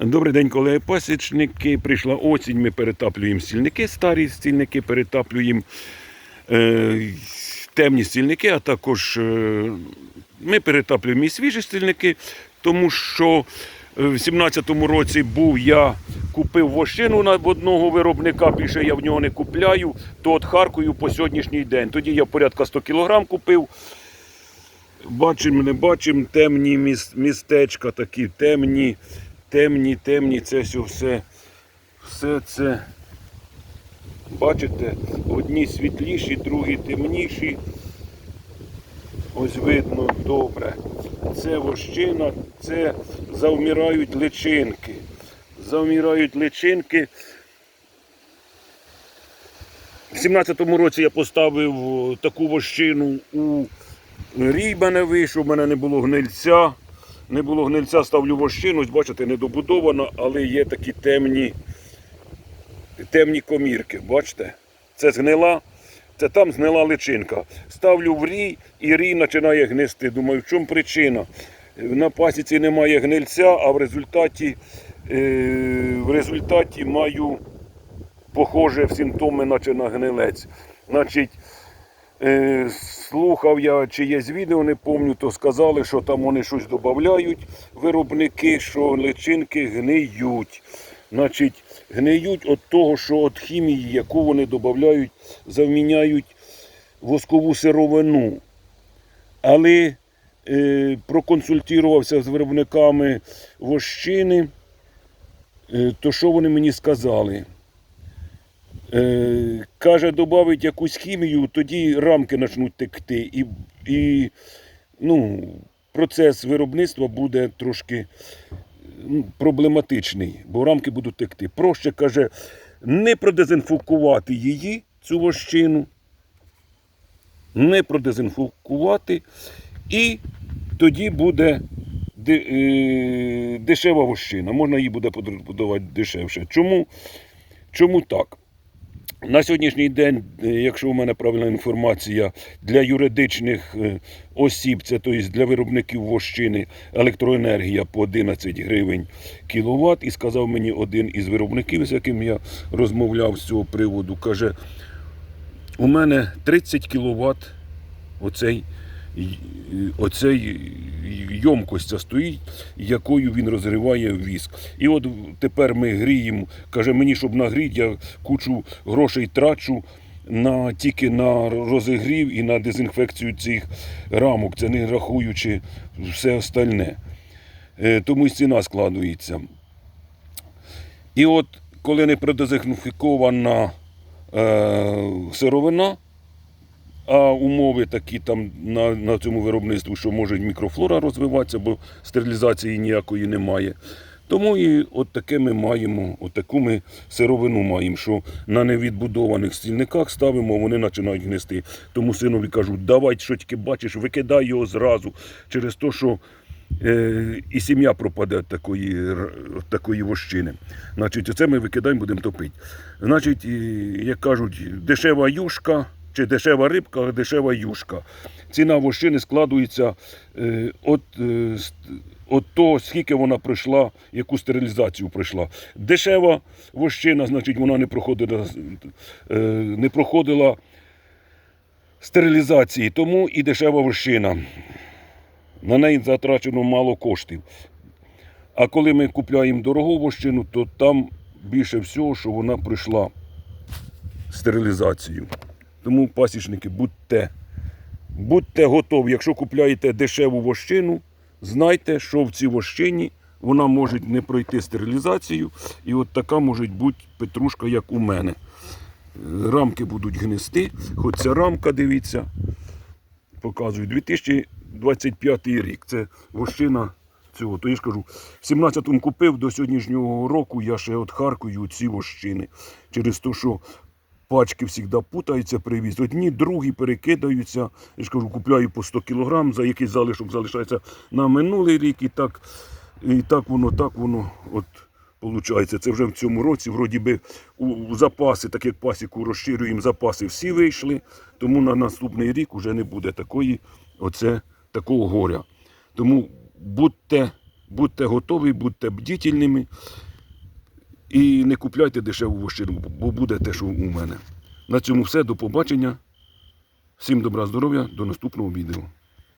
Добрий день, колеги пасічники. Прийшла осінь, ми перетаплюємо стільники, старі стільники, перетаплюємо е, темні стільники, а також е, ми перетаплюємо і свіжі стільники, тому що е, в 17-му році був я купив вощину на одного виробника, більше я в нього не купляю, то от харкую по сьогоднішній день. Тоді я порядка 100 кг купив. Бачимо, не бачимо, темні містечка такі, темні, темні, темні, це все, все, це. Бачите, одні світліші, другі темніші. Ось видно добре. Це вощина, це завмирають личинки. Завмирають личинки. В 17-му році я поставив таку вощину у рій мене вийшов, в мене не було гнильця. Не було гнильця, ставлю вощину, бачите, недобудована, але є такі темні, темні комірки. Бачите? Це згнила, це там згнила личинка. Ставлю в рій і рій починає гнисти. Думаю, в чому причина? На пасіці немає гнильця, а в результаті, е, в результаті маю похоже симптоми, наче на гнилець. Значить, Е, слухав я чиєсь відео, не пам'ятаю, то сказали, що там вони щось додають, виробники, що личинки гниють. Значить, гниють від того, що від хімії, яку вони додають, заміняють воскову сировину. Але е, проконсультувався з виробниками вощини, е, то що вони мені сказали? Е, каже, додавить якусь хімію, тоді рамки почнуть текти. І, і ну, процес виробництва буде трошки ну, проблематичний, бо рамки будуть текти. Проще каже, не продезінфікувати її, цю вощину, не продезінфікувати, і тоді буде е, дешева вощина. Можна її буде подавати дешевше. Чому? Чому так? На сьогоднішній день, е, якщо у мене правильна інформація, для юридичних е, осіб, це тобто для виробників вощини, електроенергія по 11 гривень кіловат. І сказав мені один із виробників, з яким я розмовляв з цього приводу, каже, у мене 30 кіловат оцей, оцей йомкость стоїть, якою він розриває віск. І от тепер ми гріємо, каже, мені, щоб нагріти, я кучу грошей трачу на, тільки на розігрів і на дезінфекцію цих рамок, це не рахуючи все остальне. Е, Тому і ціна складується. І от коли не продезінфікована е, сировина, а умови такі там на, на цьому виробництві, що може мікрофлора розвиватися, бо стерилізації ніякої немає. Тому і от таке ми маємо, от таку ми сировину маємо, що на невідбудованих стільниках ставимо, вони починають гнисти. Тому синові кажуть, давай, що тільки бачиш, викидай його зразу через те, що е, і сім'я пропаде від такої, такої вощини. Значить, оце ми викидаємо, будемо топити. Значить, як кажуть, дешева юшка чи дешева рибка, а дешева юшка. Ціна вощини складується е, от, е, от того, скільки вона пройшла, яку стерилізацію пройшла. Дешева вощина, значить, вона не проходила, е, не проходила стерилізації, тому і дешева вощина. На неї затрачено мало коштів. А коли ми купляємо дорогу вощину, то там більше всього, що вона пройшла стерилізацію. Тому, пасічники, будьте, будьте готові. Якщо купляєте дешеву вощину, знайте, що в цій вощині вона може не пройти стерилізацію. І от така може бути петрушка, як у мене. Рамки будуть гнисти, хоч ця рамка, дивіться, показую, 2025 рік. Це вощина цього. То я ж кажу, в 17-му купив до сьогоднішнього року я ще от харкую ці вощини. Через те, що пачки завжди путаються, привіз. Одні, другі перекидаються. Я ж кажу, купляю по 100 кг, за якийсь залишок залишається на минулий рік. І так, і так воно, так воно. от. Получається, це вже в цьому році, вроді би, у у запаси, так як пасіку розширюємо, запаси всі вийшли, тому на наступний рік вже не буде такої, оце, такого горя. Тому будьте Будьте готові, будьте бдітельними і не купляйте дешеву вощину, бо буде те, що у мене. На цьому все. До побачення. Всім добра здоров'я, до наступного відео.